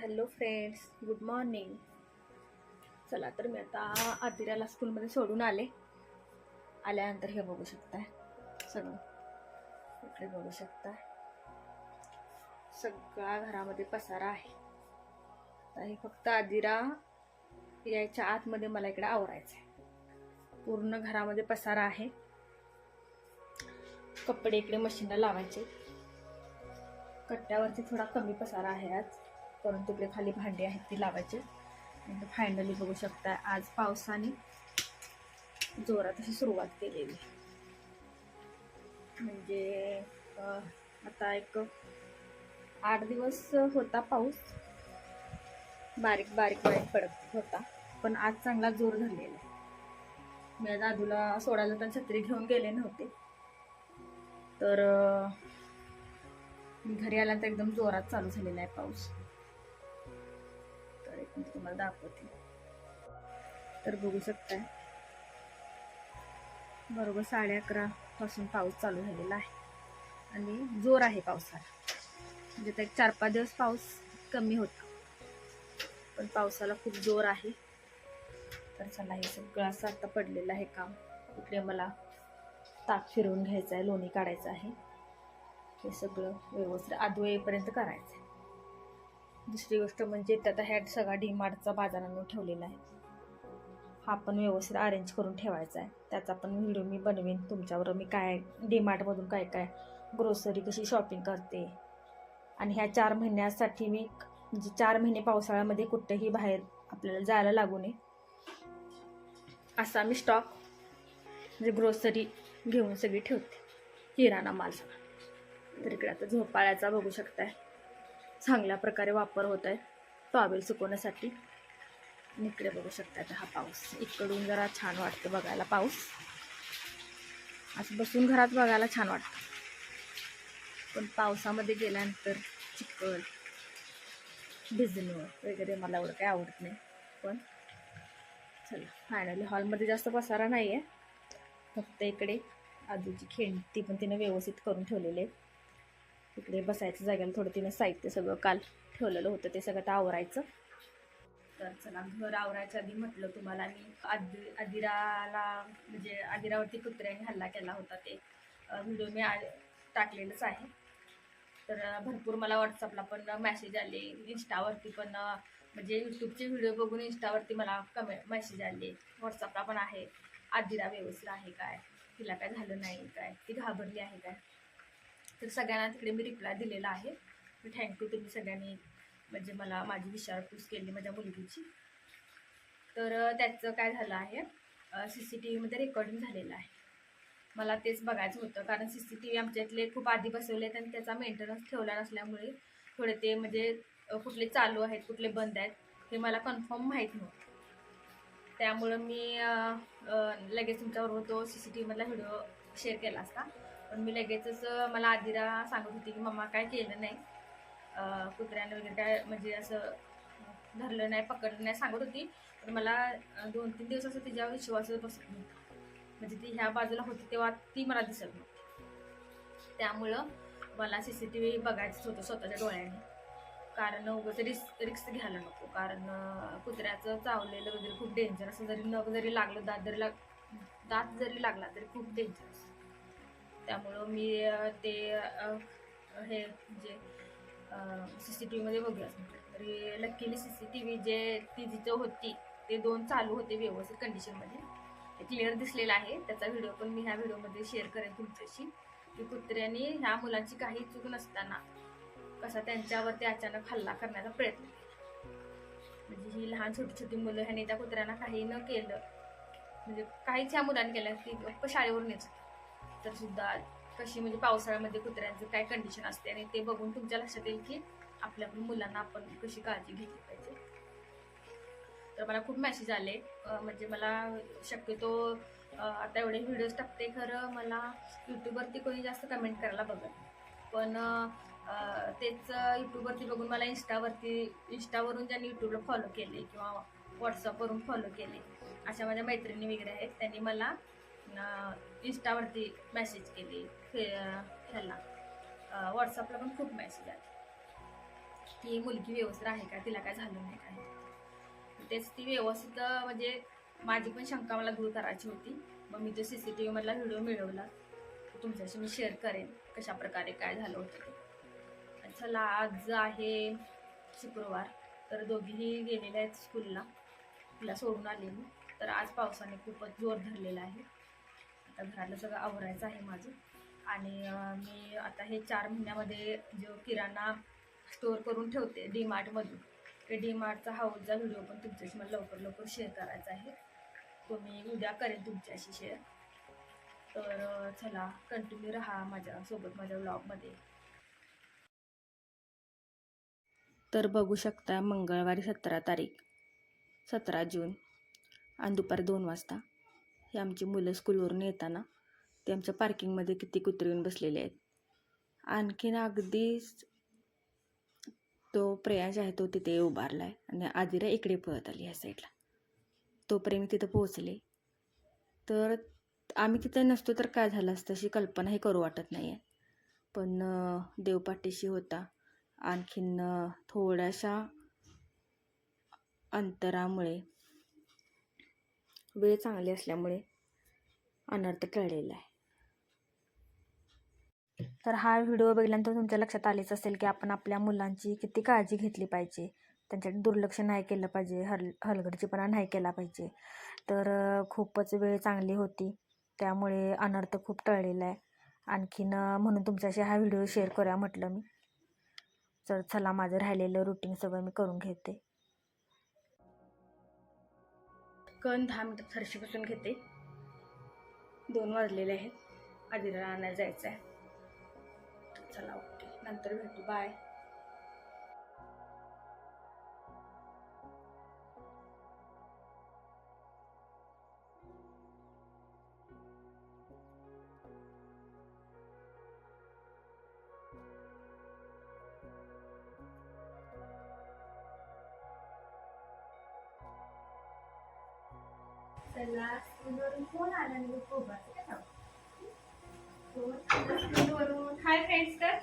Hello friends good morning. चला तर मी आता आदिराला स्कूलमध्ये सोडून आले. आल्यानंतर हे बघू शकताय. सगळं. इकडे बघू शकताय. सगळा घरामध्ये पसारा आहे. आता हे फक्त आदिरा यायच्या आतमध्ये मला इकडे आवरायचं आहे पूर्ण घरामध्ये पसारा आहे. कपडे इकडे मशीनला लावायचे. कट्ट्यावरती थोडा कमी पसारा आहे आज. करून तिकडे खाली भांडी आहेत ती लावायचे. आणि फायनली बघू शकता आज पावसाने जोरात अशी सुरुवात केलेली. म्हणजे आता एक आठ दिवस होता पाऊस. बारीक बारीक बारीक पडत होता पण आज चांगला जोर झालेला आहे. म्हणजे मी आज आदूला सोडायला तर छत्री घेऊन गेले नव्हते. तर मी घरी आल्यानंतर एकदम जोरात चालू झालेला आहे पाऊस. तर तुम्हाला दाखवते. तर बघू शकताय. बरोबर साडे अकरा पासून पाऊस चालू झालेला आहे. आणि जोर आहे पावसाला म्हणजे तर एक चार पाच दिवस पाऊस कमी होता. पण पावसाला खूप जोर आहे. तर चला हे सगळं असं आता पडलेलं आहे काम. इकडे मला ताक फिरवून घ्यायचं आहे लोणी काढायचं आहे. हे सगळं व्यवस्थित आदू येईपर्यंत करायचं आहे दुसरी गोष्ट म्हणजे त्यात ह्या सगळा डीमार्टचा बाजार आणून ठेवलेला आहे. हा पण व्यवस्थित अरेंज करून ठेवायचा आहे. त्याचा पण व्हिडिओ मी बनवेन तुमच्यावर मी काय डीमार्टमधून काय काय ग्रोसरी कशी शॉपिंग करते? आणि ह्या चार महिन्यासाठी मी म्हणजे चार महिने पावसाळ्यामध्ये कुठेही बाहेर आपल्याला जायला लागू नये. असा मी स्टॉक म्हणजे ग्रोसरी घेऊन सगळी ठेवते. किराणा माल सगळा. तर इकडे आता झोपाळ्याचा बघू शकताय. चांगल्या प्रकारे वापर होत आहे. टॉवेल सुकवण्यासाठी. इकडे बघू शकता आता हा पाऊस. इकडून जरा छान वाटतं बघायला पाऊस. असं बसून घरात बघायला छान वाटतं. पण पावसामध्ये गेल्यानंतर चिखल भिजणं वगैरे मला एवढं काही आवडत नाही. पण चला फायनली हॉलमध्ये जास्त पसारा नाही आहे फक्त इकडे आजूची खेळ ती पण तिने व्यवस्थित करून ठेवलेली आहे. तिकडे बसायचं जागेनं थोडं तिनं साहित्य सगळं काल ठेवलेलं होतं ते सगळं आता आवरायचं. तर चला घर आवरायच्या आधी म्हटलं तुम्हाला मी आदि आदिराला म्हणजे आदिरावरती कुत्र्याने हल्ला केला होता ते व्हिडिओ मी आ टाकलेलंच आहे. तर भरपूर मला व्हॉट्सअपला पण मॅसेज आले इंस्टावरती पण म्हणजे यूट्यूबचे व्हिडिओ बघून इंस्टावरती मला कमेंट मेसेज आले. व्हॉट्सअपला पण आहे आदिरा व्यवस्थित आहे काय? तिला काय झालं नाही काय? ती घाबरली आहे काय? तर सगळ्यांना तिकडे मी रिप्लाय दिलेला आहे. मी थँक्यू तुम्ही सगळ्यांनी म्हणजे मला माझी विचारपूस केली माझ्या मुलगीची. तर त्याचं काय झालं आहे सी सी टी व्हीमध्ये रेकॉर्डिंग झालेलं आहे. मला तेच बघायचं होतं कारण सी सी टी व्ही आमच्या इथले खूप आधी बसवले आहेत आणि त्याचा मेंटेनन्स ठेवला नसल्यामुळे थोडे ते म्हणजे कुठले चालू आहेत कुठले बंद आहेत हे मला कन्फर्म माहीत नव्हतं. त्यामुळं मी लगेच तुमच्याबरोबर तो सी सी टी व्हीमधला व्हिडिओ शेअर केला असता. पण मी लगेचच मला आदिरा सांगत होती की मम्मा काय केलं नाही? कुत्र्यानं कुत्र्याने वगैरे काय म्हणजे असं धरलं नाही पकडलं नाही सांगत होती. पण मला दोन तीन दिवस असं तिच्यावर विश्वासच बसत नव्हता. म्हणजे ती ह्या बाजूला होती तेव्हा ती मला दिसत नव्हती. त्यामुळं मला सी सी टी व्ही बघायचंच होतं स्वतःच्या डोळ्याने. कारण उगाच रिस्क रिक्स घ्यायला नको. कारण कुत्र्याचं चावलेलं वगैरे खूप डेंजर असं जरी नग जरी लागलं दात जरी लाग दात जरी लागला तरी खूप डेंजर त्यामुळं मी ते हे म्हणजे सी सी टी व्हीमध्ये बघूयाच म्हटलं तरी luckily C C T V जे ती जिथं होती ते दोन चालू होते व्यवस्थित कंडिशनमध्ये ते क्लिअर दिसलेलं आहे. त्याचा व्हिडिओ पण मी ह्या व्हिडिओमध्ये शेअर करेन तुमच्याशी. की कुत्र्यांनी ह्या मुलांची काही चूक नसताना कसा त्यांच्यावरती अचानक हल्ला करण्याचा प्रयत्न केला. म्हणजे ही लहान छोटी छोटी मुलं ह्याने त्या कुत्र्यांना काही न केलं म्हणजे काहीच ह्या मुलांनी केलं की गप्प शाळेवरून यायचं तर सुद्धा कशी म्हणजे पावसाळ्यामध्ये कुत्र्यांचं काय कंडिशन असते आणि ते बघून तुमच्या लक्षात येईल की आपल्या मुलांना आपण कशी काळजी घेतली पाहिजे. तर मला खूप मेसेज आले. म्हणजे मला शक्यतो आता एवढे व्हिडिओज टाकते खरं मला यूट्यूबवरती कोणी जास्त कमेंट करायला बघत पण तेच यूट्यूबवरती बघून मला इंस्टावरती इंस्टावरून ज्यांनी यूट्यूबला फॉलो केले किंवा व्हॉट्सअपवरून फॉलो केले अशा माझ्या मैत्रिणी वगैरे आहेत. त्यांनी मला इंस्टावरती मेसेज केले फे ह्याला. व्हॉट्सअपला पण खूप मेसेज आले. ती मुलगी व्यवस्थित आहे का? तिला काय झालं नाही काय? तेच ती व्यवस्थित म्हणजे माझी पण शंका मला दूर करायची होती. मग मी तो सी सी टी व्हीमधला व्हिडिओ मिळवला. तुमच्याशी मी शेअर करेन कशा प्रकारे काय झालं होतं ते. चला आज आहे शुक्रवार. तर दोघीही गेलेल्या आहेत स्कूलला तिला सोडून आले मी. तर आज पावसाने खूपच जोर धरलेला आहे. आता घरातलं सगळं आवरायचं आहे माझं. आणि मी आता हे चार महिन्यामध्ये जो किराणा स्टोअर करून ठेवते डी मार्टमधून ते डी मार्टचा हाऊसचा व्हिडिओ पण तुमच्याशी मला लवकर लवकर शेअर करायचा आहे. तो मी उद्या करेन तुमच्याशी शेअर. तर चला कंटिन्यू राहा माझ्यासोबत माझ्या ब्लॉगमध्ये तर बघू शकता मंगळवारी सतरा तारीख सतरा जून आणि दुपारी दोन वाजता. हे आमची मुलं स्कूलवरून येताना ते आमच्या पार्किंगमध्ये किती कुत्रे येऊन बसलेले आहेत. आणखीन अगदीच तो प्रेयांश आहे तो तिथे उभारला आहे आणि आदिरा इकडे पळत आली ह्या साईडला तोपर्यंत तिथं पोहोचले. तर आम्ही तिथं नसतो तर काय झालं असतं अशी कल्पनाही करू वाटत नाही आहे पण देवपाटीशी देवपाठीशी होता. आणखीन थोड्याशा अंतरामुळे वेळ चांगली असल्यामुळे अनर्थ टळलेला आहे. तर हा व्हिडिओ बघितल्यानंतर तुमच्या लक्षात आलेच असेल की आपण आपल्या मुलांची किती काळजी घेतली पाहिजे. त्यांच्याकडे दुर्लक्ष नाही केलं पाहिजे हल हलगर्जीपणा नाही केला पाहिजे. तर खूपच वेळ चांगली होती. त्यामुळे अनर्थ खूप टळलेला आहे. आणखीन म्हणून तुमच्याशी हा व्हिडिओ शेअर करूया म्हटलं मी. तर चला माझं राहिलेलं रुटीन सगळं मी करून घेते. कण दहा मिनटं फरशी पुसून घेते. दोन वाजलेले आहेत. आधीला आणायला जायचं आहे चला ओके. नंतर भेटू. बाय चला स्कूलवरून फोन आला आणि खूप स्कूलवरून हाय फ्रेंड्स कर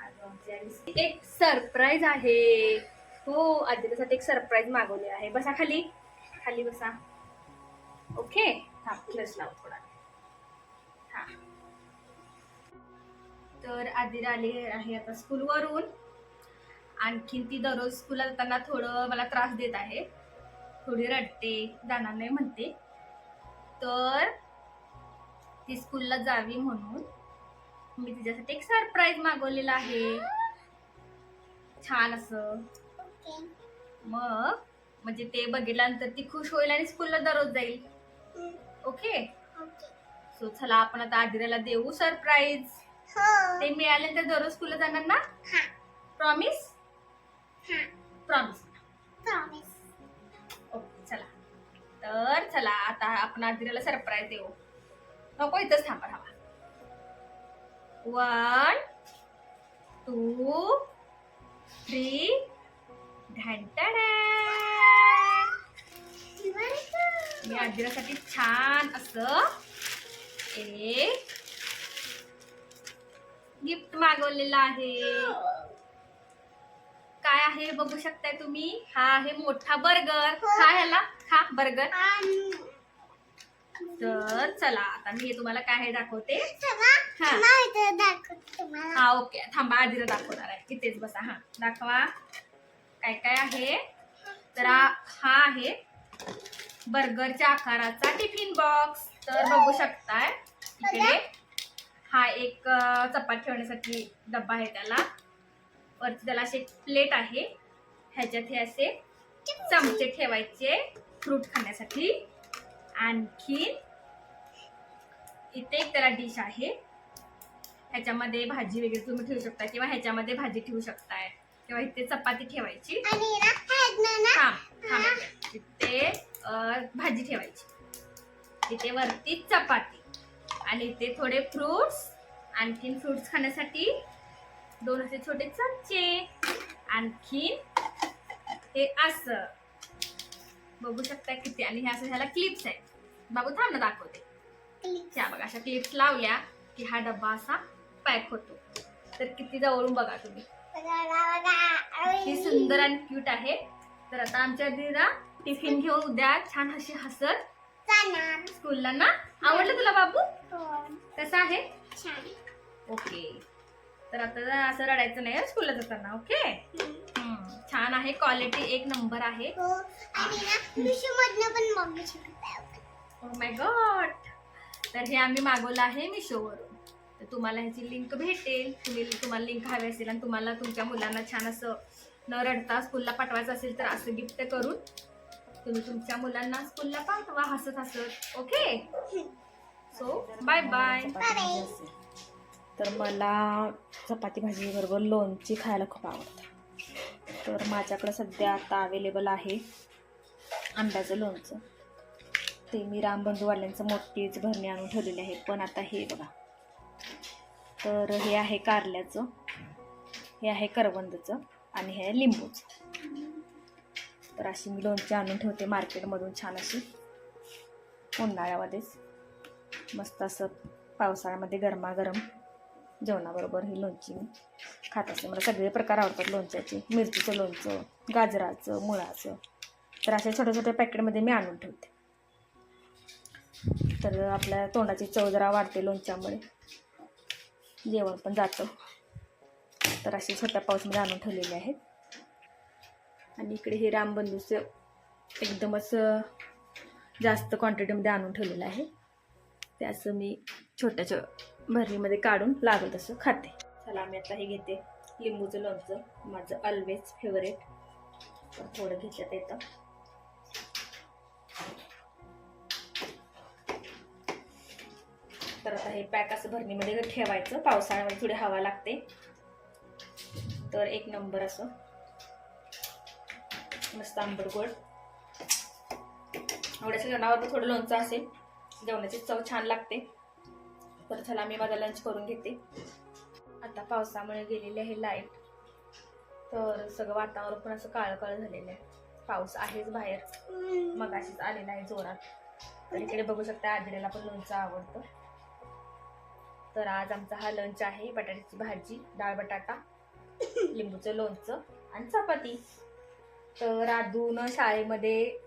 आज आमची एक सरप्राईज आहे. हो आदिलासाठी एक सरप्राईज मागवले आहे. बसा खाली. खाली बसा. ओके. हा क्लच लाव थोडा. हा. तर आदिला आली आहे आता स्कूलवरून आणखीन ती दररोज स्कूलला जाताना थोडं मला त्रास देत आहे. थोडी रडते जाणार नाही म्हणते. तर ती स्कूलला जावी म्हणून मी तिच्यासाठी एक सरप्राईज मागवलेला आहे. छान असं. मग म्हणजे ते बघितल्यानंतर ती खुश होईल आणि स्कूलला दररोज जाईल. ओके? सो चला आपण आता आदिराला देऊ सरप्राईज ते मिळाल्यानंतर दररोज स्कूलला जाणार ना? प्रॉमिस प्रॉमिस ओके चला. तर चला आता आपण आदिराला सरप्राईज देऊ. नको इथंच थांबा थांबा. वन टू थ्री मी आदिरासाठी छान असं एक गिफ्ट मागवलेलं आहे. काय आहे बघू शकताय तुम्ही. हा आहे मोठा बर्गर. खा ह्याला? खा बर्गर. तर चला आता मी तुम्हाला काय आहे दाखवते. हा. हा ओके. थांबा आधीला दाखवणार आहे. इथेच बसा हा. दाखवा. काय काय आहे? तर हा हा आहे बर्गरच्या आकाराचा टिफिन बॉक्स. तर बघू शकताय इकडे. हा एक चपाती ठेवण्यासाठी डब्बा आहे त्याला. वरती त्याला असे प्लेट आहे. ह्याच्यात हे असे चमचे ठेवायचे फ्रूट खाण्यासाठी. आणखी इथे एक त्याला डिश आहे. ह्याच्यामध्ये भाजी वगैरे तुम्ही ठेवू शकता किंवा ह्याच्यामध्ये भाजी ठेवू शकताय. किंवा इथे चपाती ठेवायची. इथे भाजी ठेवायची. इथे वरती चपाती. आणि इथे थोडे फ्रुट्स. आणखीन फ्रुट्स खाण्यासाठी दोन असे छोटे चमचे. आणखीन हे असं. बघू शकता किती आणि हे असं ह्याला क्लिप्स आहेत. बाबू थांब ना दाखवते. ह्या बघा अशा क्लिप्स लावल्या की हा डब्बा असा पॅक होतो. तर किती जवळून बघा तुम्ही. ही सुंदर आणि क्यूट आहे. तर आता आमच्या दिरा टिफिन घेऊन उद्या छान हशी हसत. स्कूलला ना. आवडलं तुला बाबू? कसं आहे? ओके तर आता असं रडायचं नाही स्कूलला जाताना ओके छान आहे क्वालिटी एक नंबर आहे. माय गॉड तर हे आम्ही मागवलं आहे मिशोवरून. तर तुम्हाला ह्याची लिंक भेटेल. तुम्ही तुम्हाला लिंक हवी असेल आणि तुम्हाला तुमच्या मुलांना छान असं न रडता स्कूलला पाठवायचं असेल तर असं गिफ्ट करून तुम्ही तुमच्या मुलांना स्कूलला पाठवा हसत हसत ओके सो बाय बाय तर मला चपाती भाजीबरोबर लोणची खायला खूप आवडतं. तर माझ्याकडं सध्या आता अवेलेबल आहे आंब्याचं लोणचं. ते मी रामबंधूवाल्यांचं मोठीच भरणी आणून ठेवलेली आहे पण आता हे बघा. तर हे आहे कारल्याचं हे आहे करवंदचं आणि हे आहे लिंबूचं. तर अशी मी लोणची आणून ठेवते मार्केटमधून छान अशी. उन्हाळ्यामध्येच. मस्त असं पावसाळ्यामध्ये गरमागरम. जेवणाबरोबर ही लोणची मी खात असते. मला सगळे प्रकार आवडतात लोणच्याचे. मिरचीचं लोणचं गाजराचं मुळाचं. तर अशा छोट्या छोट्या पॅकेटमध्ये मी आणून ठेवते. तर आपल्या तोंडाची चव जरा वाढते लोणच्यामुळे. जेवण पण जातं. तर असे छोट्या पाऊसमध्ये आणून ठेवलेले आहेत. आणि इकडे हे रामबंधूचं एकदमच जास्त क्वांटिटीमध्ये आणून ठेवलेलं आहे. त्याचं मी छोट्या छो भरणीमध्ये काढून लागत तसं खाते. चला मी आता हे घेते. लिंबूचं लोणचं माझं ऑलवेज फेवरेट थोडं घेतल्यात येतं तर. आता हे पॅक असं भरणीमध्ये ठेवायचं. पावसाळ्यामध्ये थोडी हवा लागते. तर एक नंबर असं. मस्त आंबट गोड. आवड्याच्या जेवणावर थोडं लोणचं असेल. जेवणाची चव छान लागते. तर चला मी माझा लंच करून घेते. आता पावसामुळे गेलेली आहे लाइट तर सगळं वातावरण पण असं काळं काळं झालेलं आहे. पाऊस आहेच बाहेर. मग अशीच आलेला आहे जोरात. तर इकडे बघू शकता आदिरेला पण लोणचं आवडतं. तर आज आमचा हा लंच आहे बटाट्याची भाजी डाळ बटाटा लिंबूचं लोणचं आणि चपाती. तर राधून शाळेमध्ये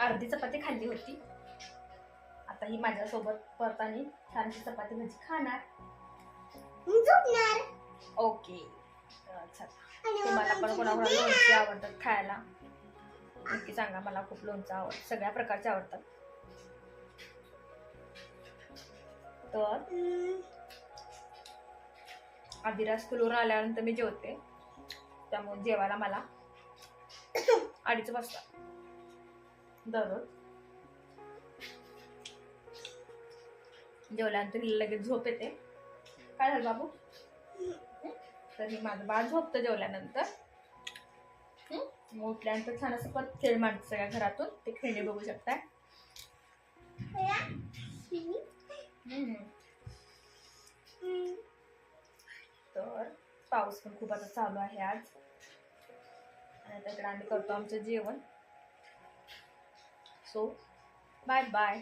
अर्धी चपाती खाल्ली होती. आता ही माझ्यासोबत परत आणि छानशी चपाती भाजी खाणार. ओके. तुम्हाला पण कोणाकोणा लोणचे आवडतात खायला नक्की सांगा मला खूप लोणचं आवडतं सगळ्या प्रकारचे आवडतात. तर आदिरा स्कूलवरून आल्यानंतर मी जेवते. त्यामुळे जेवायला मला अडीच वाजता. दररोज. जेवल्यानंतर हिला लगेच झोप येते. काय झालं बाबू? तर हे माझं बाळ झोपतं जेवल्यानंतर. मग उठल्यानंतर छान असं परत खेळ मांडतं सगळ्या घरातून. ते खेळणे बघू शकताय. तर पाऊस पण खूप आता चालू आहे आज. आणि त्याकडे आम्ही करतो आमचं जेवण. So bye bye